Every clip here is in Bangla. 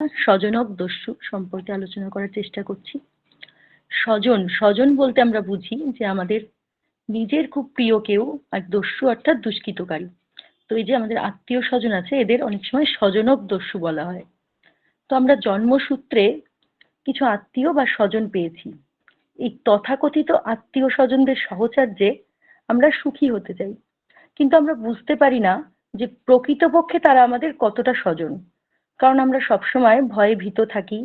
স্বজনক দস্যু সম্পর্কে আলোচনা করার চেষ্টা করছি। স্বজন স্বজন বলতে আমরা বুঝি যে আমাদের নিজের খুব প্রিয় কেউ আর দস্যু অর্থাৎ দুষ্কৃতকারী। তো এই যে আমাদের আত্মীয় স্বজন আছে, এদের অনেক সময় স্বজনক দস্যু বলা হয়। তো আমরা জন্মসূত্রে কিছু আত্মীয় বা স্বজন পেয়েছি। এই তথাকথিত আত্মীয় স্বজনদের সহচার্যে আমরা সুখী হতে চাই। কিন্তু আমরা বুঝতে পারি না যে প্রকৃতপক্ষে তারা আমাদের কতটা স্বজন। কারণ আমরা সবসময় ভয়ে ভীত থাকি।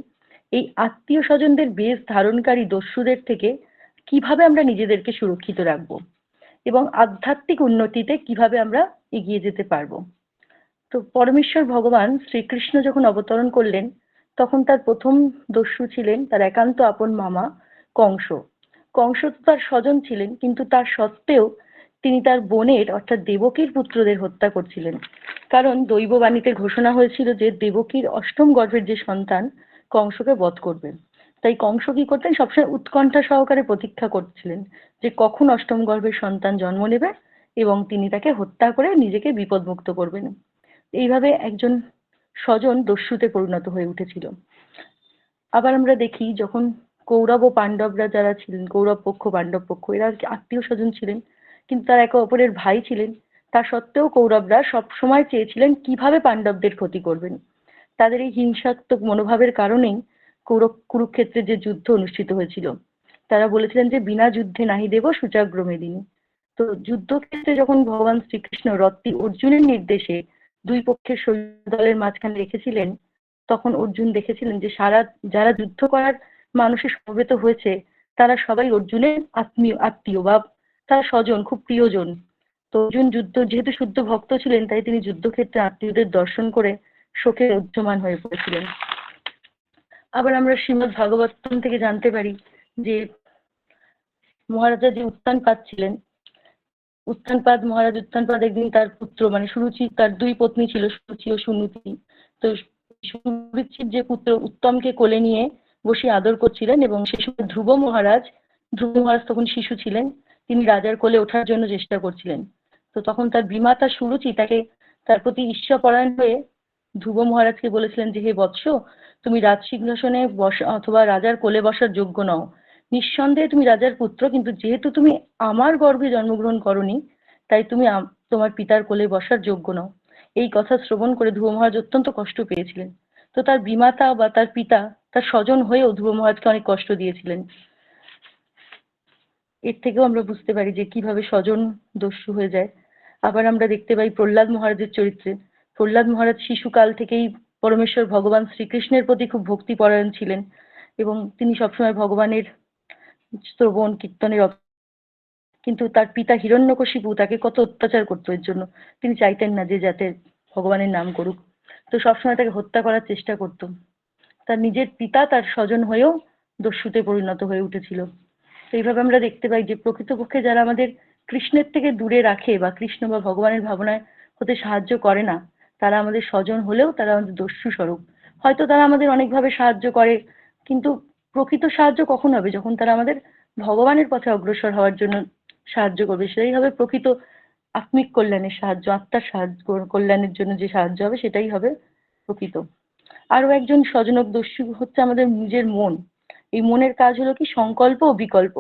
এই আত্মীয় স্বজনদের বেশ ধারণকারী দস্যুদের থেকে কীভাবে আমরা নিজেদেরকে সুরক্ষিত রাখব এবং আধ্যাত্মিক উন্নতিতে কীভাবে আমরা এগিয়ে যেতে পারব। তো পরমেশ্বর ভগবান শ্রীকৃষ্ণ যখন অবতরণ করলেন, তখন তার প্রথম দস্যু ছিলেন তার একান্ত আপন মামা কংস। কংস তো তার স্বজন ছিলেন, কিন্তু তার সত্ত্বেও তিনি তার বোনের, অর্থাৎ দেবকীর পুত্রদের হত্যা করছিলেন। কারণ দৈববাণীতে ঘোষণা হয়েছিল যে দেবকীর অষ্টম গর্ভের যে সন্তান, কংসকে বধ করবে তাই কংস কি করতেন? সবসময় উৎকণ্ঠা সহকারে প্রতীক্ষা করছিলেন যে কখন অষ্টম গর্ভের সন্তান জন্ম নেবে এবং তিনি তাকে হত্যা করে নিজেকে বিপদমুক্ত করবেন। এইভাবে একজন স্বজন দস্যুতে পরিণত হয়ে উঠেছিল। আবার আমরা দেখি যখন কৌরব ও পাণ্ডবরা যারা ছিলেন, কৌরব পক্ষ, পাণ্ডব পক্ষ, এরা আত্মীয় স্বজন ছিলেন কিন্তু তারা একে অপরের ভাই ছিলেন। তা সত্ত্বেও কৌরবরা সব সময় চেয়েছিলেন কীভাবে পাণ্ডবদের ক্ষতি করবেন। তাদের এই হিংসাত্মক মনোভাবের কারণেই কৌরব কুরুক্ষেত্রে যে যুদ্ধ অনুষ্ঠিত হয়েছিল, তারা বলেছিলেন যে বিনা যুদ্ধে নাহি দেব সুচাগ্র মেদিনী। তো যুদ্ধক্ষেত্রে যখন ভগবান শ্রীকৃষ্ণ রথটি অর্জুনের নির্দেশে দুই পক্ষের সৈন্য দলের মাঝখানে রেখেছিলেন, তখন অর্জুন দেখেছিলেন যে সারা, যারা যুদ্ধ করার মানুষের সমবেত হয়েছে, তারা সবাই অর্জুনের আত্মীয় আত্মীয় বা তার স্বজন, খুব প্রিয়জন। তো অর্জুন যুদ্ধ, যেহেতু শুদ্ধ ভক্ত ছিলেন, তাই তিনি যুদ্ধক্ষেত্রে আত্মীয়দের দর্শন করে শোকে উজ্জমান হয়ে পড়েছিলেন। আবার আমরা শ্রীমদ ভাগবতম থেকে জানতে পারি যে মহারাজা যে উত্থান পাচ্ছিলেন উত্থানপাদ মহারাজ উত্থানপাদ একদিন তার পুত্র মানে সুরুচি, তার দুই পত্নী ছিল, সুরুচি ও সুনীতি। তো সুরুচির যে পুত্র উত্তমকে কোলে নিয়ে বসে আদর করছিলেন এবং সে সময় ধ্রুব মহারাজ ধ্রুব মহারাজ তখন শিশু ছিলেন তিনি রাজার কোলে ওঠার জন্য চেষ্টা করছিলেন। তো তখন তার বিমাতা সুরুচি তাকে তার প্রতি ঈশ্বরপরায়ণ হয়ে ধ্রুব মহারাজকে বলেছিলেন যে, হে বৎস, তুমি রাজ সিংহাসনে বসা, অথবা রাজার কোলে বসার যোগ্য নও। নিঃসন্দেহে তুমি রাজার পুত্র, কিন্তু যেহেতু তুমি আমার গর্ভে জন্মগ্রহণ করনি, তাই তুমি তোমার পিতার কোলে বসার যোগ্য নও। এই কথা শ্রবণ করে ধ্রুব মহারাজ অত্যন্ত কষ্ট পেয়েছিলেন। তো তার বিমাতা বা তার পিতা, তার স্বজন হয়েও ধ্রুব মহারাজকে অনেক কষ্ট দিয়েছিলেন। এর থেকেও আমরা বুঝতে পারি যে কীভাবে স্বজন দস্যু হয়ে যায়। আবার আমরা দেখতে পাই প্রহ্লাদ মহারাজের চরিত্রে। প্রহ্লাদ মহারাজ শিশুকাল থেকেই পরমেশ্বর ভগবান শ্রীকৃষ্ণের প্রতি খুব ভক্তিপরায়ণ ছিলেন এবং তিনি সবসময় ভগবানের শ্রবণ, কীর্তনের কিন্তু তার পিতা হিরণ্যকশিপু তাকে কত অত্যাচার করতো এর জন্য। তিনি চাইতেন না যে যাতে ভগবানের নাম করুক। তো সবসময় তাকে হত্যা করার চেষ্টা করত। তার নিজের পিতা তার স্বজন হয়েও দস্যুতে পরিণত হয়ে উঠেছিল। এইভাবে আমরা দেখতে পাই যে প্রকৃতপক্ষে যারা আমাদের কৃষ্ণের থেকে দূরে রাখে বা কৃষ্ণ বা ভগবানের ভাবনায় হতে সাহায্য করে না, তারা আমাদের স্বজন হলেও তারা আমাদের দস্যু স্বরূপ। হয়তো তারা আমাদের অনেকভাবে সাহায্য করে, কিন্তু প্রকৃত সাহায্য কখন হবে? যখন তারা আমাদের ভগবানের পথে অগ্রসর হওয়ার জন্য সাহায্য করবে। সেটাই হবে প্রকৃত আত্মিক কল্যাণের সাহায্য, আত্মার সাহায্য কল্যাণের জন্য যে সাহায্য হবে সেটাই হবে প্রকৃত। আরও একজন স্বজনক দস্যু হচ্ছে আমাদের নিজের মন। এই মনের কাজ হলো কি সংকল্প ও বিকল্প।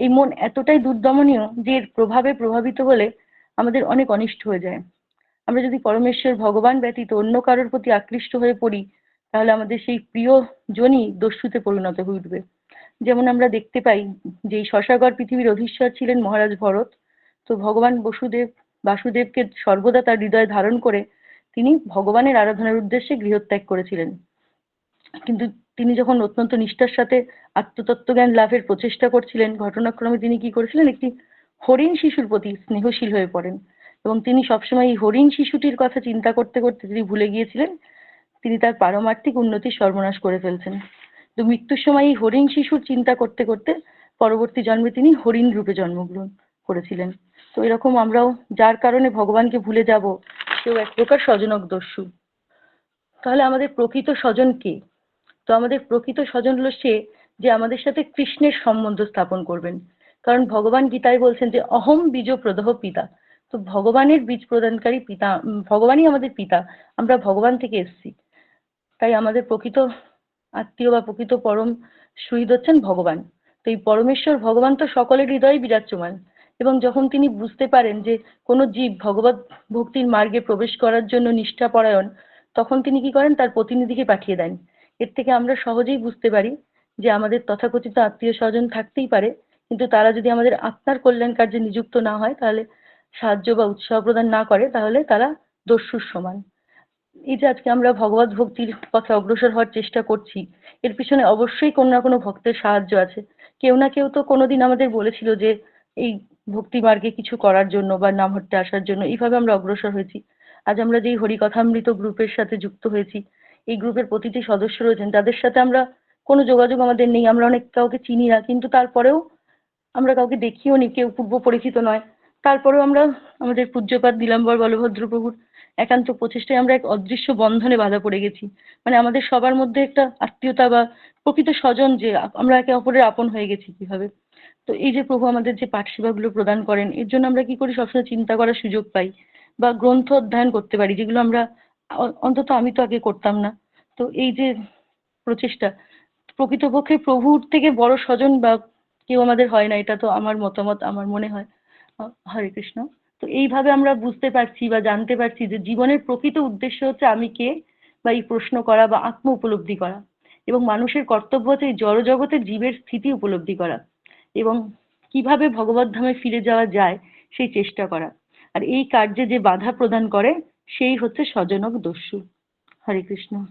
এই মন এতটাই দুর্দমনীয় যে এর প্রভাবে প্রভাবিত হলে আমাদের অনেক অনিষ্ট হয়ে যায়। আমরা যদি পরমেশ্বর ভগবান ব্যতীত অন্য কারোর প্রতি আকৃষ্ট হয়ে পড়ি, তাহলে আমাদের সেই প্রিয় জনই দস্যুতে পরিণত হয়ে উঠবে। যেমন আমরা দেখতে পাই যে শশাগর পৃথিবীর অধীশ্বর ছিলেন মহারাজ ভরত। তো ভগবান বসুদেব, বাসুদেবকে সর্বদা তার হৃদয়ে ধারণ করে তিনি ভগবানের আরাধনার উদ্দেশ্যে গৃহত্যাগ করেছিলেন। কিন্তু তিনি যখন অত্যন্ত নিষ্ঠার সাথে আত্মতত্ত্বজ্ঞান লাভের প্রচেষ্টা করছিলেন, ঘটনাক্রমে তিনি কি করেছিলেন? একটি হরিণ শিশুর প্রতি স্নেহশীল হয়ে পড়েন এবং তিনি সবসময় এই হরিণ শিশুটির কথা চিন্তা করতে করতে তিনি ভুলে গিয়েছিলেন। তিনি তার পারমার্থিক উন্নতির সর্বনাশ করে ফেলছেন। তো মৃত্যুর সময় এই হরিণ শিশুর চিন্তা করতে করতে পরবর্তী জন্মে তিনি হরিণ রূপে জন্মগ্রহণ করেছিলেন। তো এরকম আমরাও যার কারণে ভগবানকে ভুলে যাব, সেও এক প্রকার স্বজনক দস্যু। তাহলে আমাদের প্রকৃত স্বজন কে? তো আমাদের প্রকৃত স্বজন হলো সে যে আমাদের সাথে কৃষ্ণের সম্বন্ধ স্থাপন করবেন। কারণ ভগবান গীতায় বলছেন যে, অহম বীজ প্রদহ পিতা। তো ভগবানের বীজ প্রদানকারী পিতা ভগবানই আমাদের পিতা। আমরা ভগবান থেকে এসেছি। তাই আমাদের প্রকৃত আত্মীয় বা প্রকৃত পরম শহীদ হচ্ছেন ভগবান। তো এই পরমেশ্বর ভগবান তো সকলের হৃদয়ে বিরাজমান। এবং যখন তিনি বুঝতে পারেন যে কোনো জীব ভগবত ভক্তির মার্গে প্রবেশ করার জন্য নিষ্ঠাপরায়ণ, তখন তিনি কি করেন? তার প্রতিনিধিকে পাঠিয়ে দেন। এর থেকে আমরা সহজেই বুঝতে পারি যে আমাদের তথাকথিত আত্মীয় স্বজন থাকতেই পারে, কিন্তু তারা যদি আমাদের আত্মার কল্যাণ কার্যে নিযুক্ত না হয়, তাহলে সাহায্য বা উৎসাহ প্রদান না করে, তাহলে তারা দস্যুর সমান। এই যে আজকে আমরা ভগবত ভক্তির পথে অগ্রসর হওয়ার চেষ্টা করছি, এর পিছনে অবশ্যই কোনো না কোনো ভক্তের সাহায্য আছে। কেউ না কেউ তো কোনোদিন আমাদের বলেছিল যে এই ভক্তি মার্গে কিছু করার জন্য বা নাম আসার জন্য, এইভাবে আমরা অগ্রসর হয়েছি। আজ আমরা যেই হরিকথামৃত গ্রুপের সাথে যুক্ত হয়েছি এই গ্রুপের প্রতিটি সদস্য রয়েছেন, তাদের সাথে আমরা কোনো যোগাযোগ আমাদের নেই, আমরা অনেক কাউকে চিনি না, কিন্তু তারপরেও আমরা কাউকে দেখিও নি, কেউ পূর্ব পরিচিত নয়। তারপরেও আমরা আমাদের পূজ্যপাত নীলাম্বর বলভদ্র প্রভুর একান্ত প্রচেষ্টায় আমরা এক অদৃশ্য বন্ধনে বাঁধা পড়ে গেছি। মানে আমাদের সবার মধ্যে একটা আত্মীয়তা বা প্রকৃত স্বজন যে, আমরা একে অপরের আপন হয়ে গেছি কীভাবে? তো এই যে প্রভু আমাদের যে পাঠ সেবাগুলো প্রদান করেন, এর জন্য আমরা কি করি? সবসময় চিন্তা করার সুযোগ পাই বা গ্রন্থ অধ্যয়ন করতে পারি, যেগুলো আমরা অন্তত আমি তো আগে করতাম না। তো এই যে প্রচেষ্টা, প্রকৃতপক্ষে প্রভুর থেকে বড় স্বজন বা কেউ আমাদের হয় না, এটা তো আমার মতামত, আমার মনে হয়। হরে কৃষ্ণ। তো এইভাবে আমরা বুঝতে পারছি বা জানতে পারছি যে জীবনের প্রকৃত উদ্দেশ্য হচ্ছে আমি কে বা এই প্রশ্ন করা বা আত্ম উপলব্ধি করা এবং মানুষের কর্তব্য হচ্ছে এই জড়জগতে জীবের স্থিতি উপলব্ধি করা এবং কীভাবে ভগবত ধামে ফিরে যাওয়া যায় সেই চেষ্টা করা। আর এই কার্যে যে বাধা প্রদান করে সেই হচ্ছে স্বজনক দস্যু। হরে কৃষ্ণ।